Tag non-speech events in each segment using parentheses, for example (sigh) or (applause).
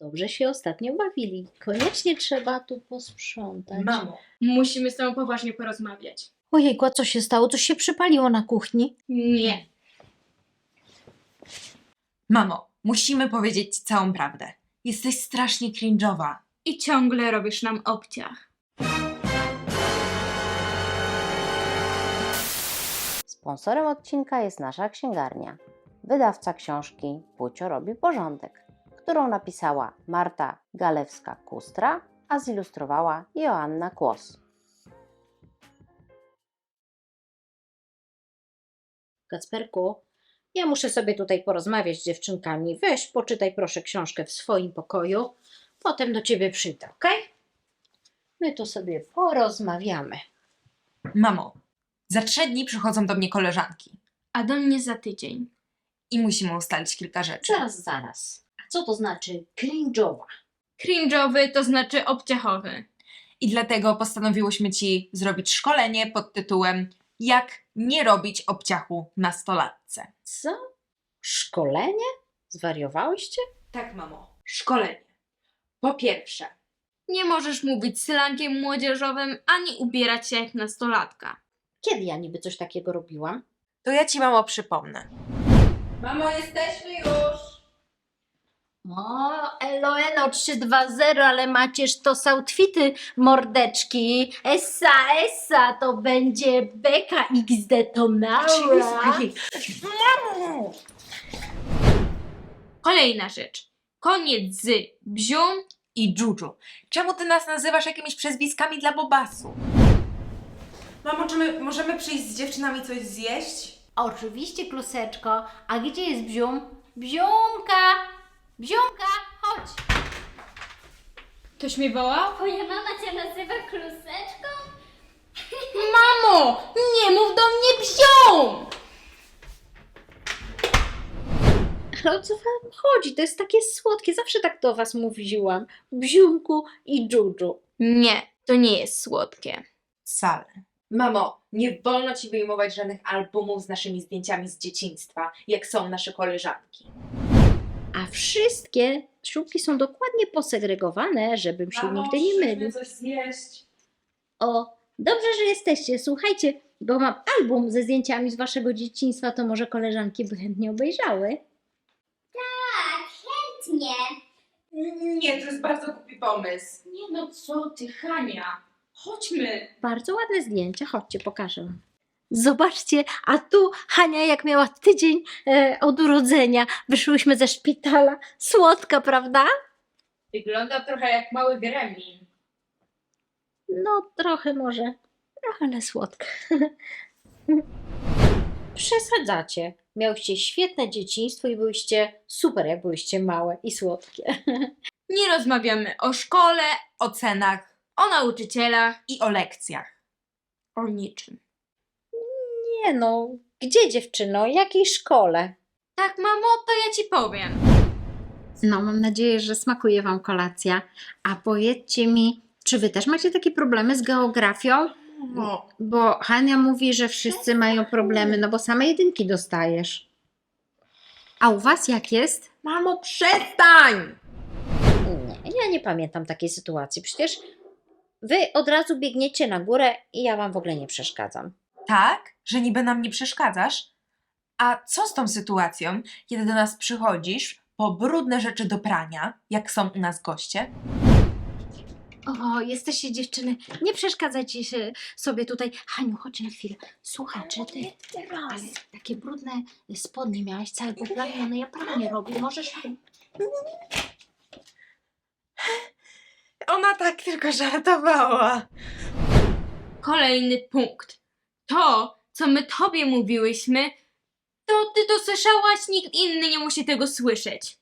Dobrze się ostatnio bawili. Koniecznie trzeba tu posprzątać. Mamo, Musimy z tobą poważnie porozmawiać. Ojejku, a co się stało? Coś się przypaliło na kuchni? Nie. mamo, musimy powiedzieć ci całą prawdę. Jesteś strasznie cringe'owa. I ciągle robisz nam obciach. Sponsorem odcinka jest nasza księgarnia. Wydawca książki Pucio robi porządek, którą napisała Marta Galewska-Kustra, a zilustrowała Joanna Kłos. Kacperku, ja muszę sobie tutaj porozmawiać z dziewczynkami. Weź, poczytaj proszę książkę w swoim pokoju. Potem do ciebie przyjdę, ok? My tu sobie porozmawiamy. Mamo, za trzy dni przychodzą do mnie koleżanki A do mnie za tydzień. i musimy ustalić kilka rzeczy. Zaraz, zaraz. Co to znaczy cringe'owa? Cringe'owy to znaczy obciachowy. I dlatego postanowiłyśmy ci zrobić szkolenie pod tytułem Jak nie robić obciachu nastolatce. Co? Szkolenie? Zwariowałyście? Tak, mamo. Szkolenie. Po pierwsze, Nie możesz mówić slangiem młodzieżowym, ani ubierać się jak nastolatka. Kiedy ja niby coś takiego robiłam? to ja ci mamo przypomnę. Mamo, jesteśmy już! O, elo, elo, 320, ale macież to są outfity, mordeczki. Essa, essa, to będzie beka XD to. Mamo! Kolejna rzecz. Koniec z bzium I Juju, czemu ty nas nazywasz jakimiś przezwiskami dla bobasu? Mamo, czy my możemy przyjść z dziewczynami coś zjeść? Oczywiście, kluseczko. A gdzie jest Bzium? Bziumka! Bziumka, chodź! Ktoś mnie wołał? Twoja mama cię nazywa kluseczką? Mamo! Nie mów do mnie bzium! Ale o co wam chodzi? To jest takie słodkie. Zawsze tak do was mówiłam. Bziumku i Juju. Nie, to nie jest słodkie. Wcale. Mamo, nie wolno ci wyjmować żadnych albumów z naszymi zdjęciami z dzieciństwa, jak są nasze koleżanki. A wszystkie śrubki są dokładnie posegregowane, żebym się nigdy nie mylił. coś zjeść. O, dobrze, że jesteście. Słuchajcie, bo mam album ze zdjęciami z waszego dzieciństwa, to może koleżanki by chętnie obejrzały. Tak, chętnie. Nie, to jest bardzo głupi pomysł. Nie no, co ty, Hania? Chodźmy. Bardzo ładne zdjęcia, chodźcie, pokażę wam. Zobaczcie, a tu Hania jak miała tydzień e, od urodzenia, wyszłyśmy ze szpitala. Słodka, prawda? Wygląda trochę jak mały gremlin. No, trochę może, ale słodka. (laughs) Przesadzacie. Miałyście świetne dzieciństwo i byłyście super, jak byłyście małe i słodkie. (laughs) Nie rozmawiamy o szkole, O cenach o nauczycielach, i o lekcjach. o niczym. Nie no, gdzie dziewczyno? Jakiej szkole? Tak, mamo, to ja ci powiem. No, mam nadzieję, że smakuje Wam kolacja. A powiedzcie mi, czy Wy też macie takie problemy z geografią? No. Bo Hania mówi, że wszyscy mają problemy, no bo same jedynki dostajesz. A u Was jak jest? Mamo, przestań! Nie, ja nie pamiętam takiej sytuacji. Przecież Wy od razu biegniecie na górę i ja Wam w ogóle nie przeszkadzam. Tak, że niby nam nie przeszkadzasz? A co z tą sytuacją, kiedy do nas przychodzisz po brudne rzeczy do prania, jak są u nas goście? O, jesteście dziewczyny, nie przeszkadzajcie się sobie tutaj. Haniu, chodź na chwilę. Słuchaj, czy ty ale takie brudne spodnie miałaś, całe poplamione, ja pranie robię. Możesz... Ona tak tylko żartowała. Kolejny punkt. To, co my tobie mówiłyśmy, to ty to słyszałaś, nikt inny nie musi tego słyszeć.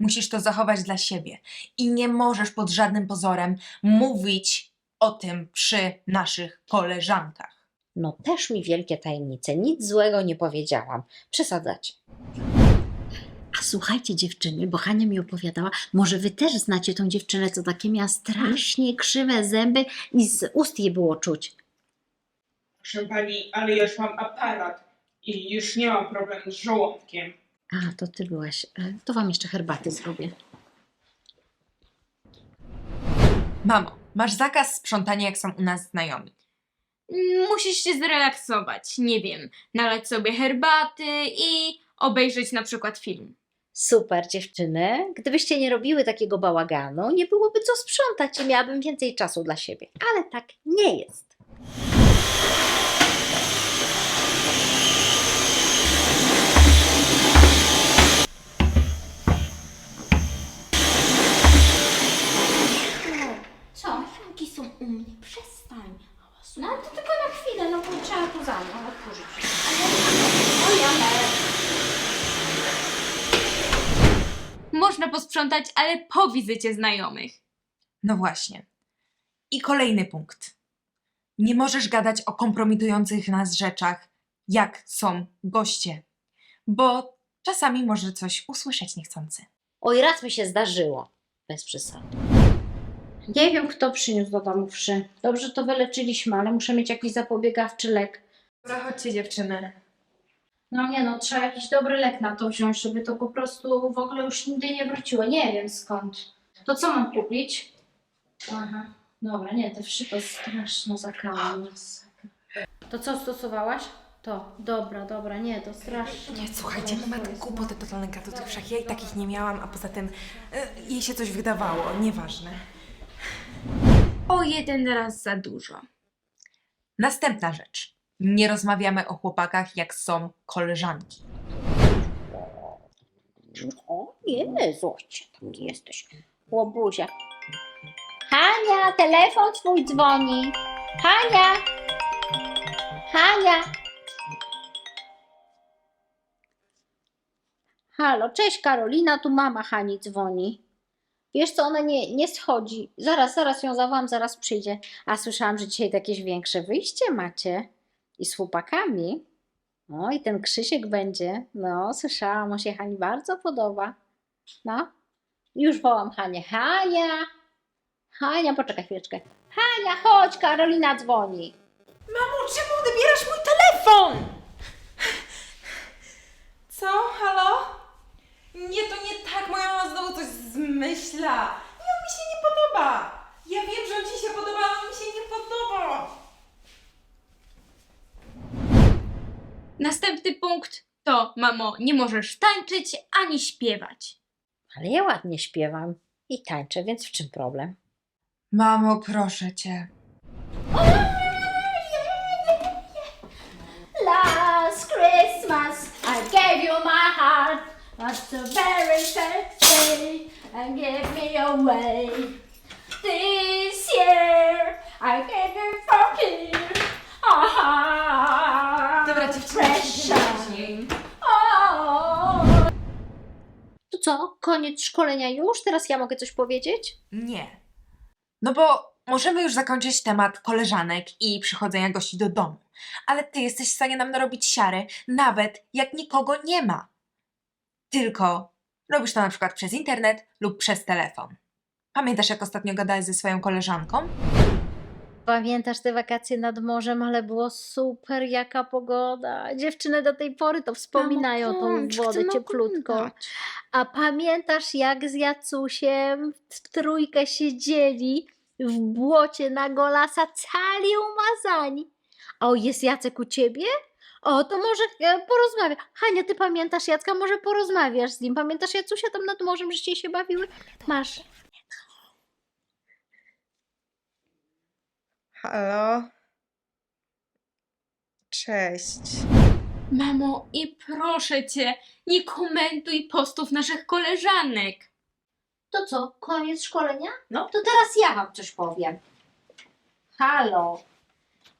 Musisz to zachować dla siebie i nie możesz pod żadnym pozorem mówić o tym przy naszych koleżankach. No też mi wielkie tajemnice, nic złego nie powiedziałam. Przesadzacie. A słuchajcie dziewczyny, bo Hania mi opowiadała, może wy też znacie tą dziewczynę, co takie miała strasznie krzywe zęby i z ust je było czuć. Proszę pani, ale ja już mam aparat i już nie mam problemu z żołądkiem. A, to ty byłaś. E, To wam jeszcze herbaty zrobię. Mamo, masz zakaz sprzątania, jak są u nas znajomi. Musisz się zrelaksować, nie wiem, nalać sobie herbaty i obejrzeć na przykład film. Super dziewczyny. Gdybyście nie robiły takiego bałaganu, nie byłoby co sprzątać i miałabym więcej czasu dla siebie. Ale tak nie jest. Co? Jakie są u mnie? Przestań. No to tylko na chwilę, no bo trzeba tu za mną otworzyć. O ja Można posprzątać, ale po wizycie znajomych. No właśnie. I kolejny punkt. Nie możesz gadać o kompromitujących nas rzeczach, jak są goście, bo czasami może coś usłyszeć niechcący. Oj, raz mi się zdarzyło. Bez przesady. Nie wiem, kto przyniósł do domu wszy. Dobrze to wyleczyliśmy, ale muszę mieć jakiś zapobiegawczy lek. Dobra, chodźcie dziewczyny. No nie no, trzeba jakiś dobry lek na to wziąć, żeby to po prostu w ogóle już nigdy nie wróciło. Nie wiem skąd. To co mam kupić? Aha, dobra, nie, to straszna zakała. masakra. To co stosowałaś? To, dobra, dobra, nie, to strasznie. Nie, słuchajcie, moment głupoty totalne gadu tych wszak. Ja i takich nie miałam, a poza tym y, jej się coś wydawało, nieważne. O jeden raz za dużo. Następna rzecz. Nie rozmawiamy o chłopakach, jak są koleżanki. O Jezu, taki jesteś. Łobuzia. Hania, telefon twój dzwoni. Hania! Hania! Halo, cześć Karolina, tu mama Hani dzwoni. Wiesz co, ona nie, nie schodzi. Zaraz, zaraz ją zawołam, zaraz przyjdzie. A słyszałam, że dzisiaj jakieś większe wyjście macie. I z chłopakami. No i ten Krzysiek będzie. No, słyszałam, on się Hani bardzo podoba. No, już wołam Hanię. Hania! Hania, poczekaj chwileczkę. Hania, chodź, Karolina dzwoni. Mamo, czemu odebierasz mój telefon? Co? Halo? Nie, to nie tak. Moja mama znowu coś zmyśla. Nie, on mi się nie podoba. Ja wiem, że on ci się podoba, ale on mi się nie podoba. Następny punkt to, mamo, nie możesz tańczyć ani śpiewać. Ale ja ładnie śpiewam i tańczę, więc w czym problem? Mamo, proszę cię. Last Christmas I gave you my heart But the very first day I gave me away This year I gave you co, koniec szkolenia już? Teraz ja mogę coś powiedzieć? Nie. No bo możemy już zakończyć temat koleżanek i przychodzenia gości do domu. Ale ty jesteś w stanie nam narobić siary, nawet jak nikogo nie ma. Tylko robisz to na przykład przez internet lub przez telefon. Pamiętasz, jak ostatnio gadałeś ze swoją koleżanką? Pamiętasz te wakacje nad morzem, ale było super, jaka pogoda. Dziewczyny do tej pory to wspominają Mamo, tą kończ, wodę chcę cieplutką. oglądać. A pamiętasz, jak z Jacusiem w trójkę siedzieli w błocie na golasa, cali umazani? O, jest Jacek u ciebie? O, to może e, porozmawiaj. Hania, ty pamiętasz Jacka? Może porozmawiasz z nim? Pamiętasz Jacusia tam nad morzem, żeście się bawiły? Masz. Halo? Cześć. Mamo, i proszę cię, nie komentuj postów naszych koleżanek. To co, koniec szkolenia? No to teraz ja wam coś powiem. Halo.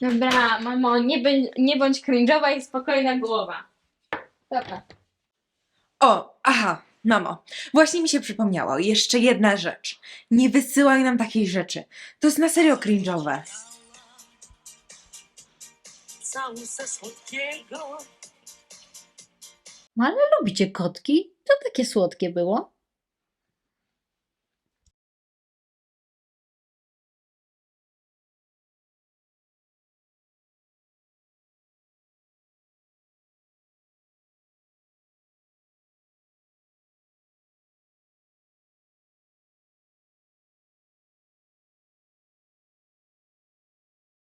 Dobra, mamo, nie, bądź- nie bądź cringe'owa i spokojna głowa. Dobra. O, aha, mamo, właśnie mi się przypomniało. Jeszcze jedna rzecz. Nie wysyłaj nam takiej rzeczy. To jest na serio cringe'owe. No ale lubicie kotki? To takie słodkie było.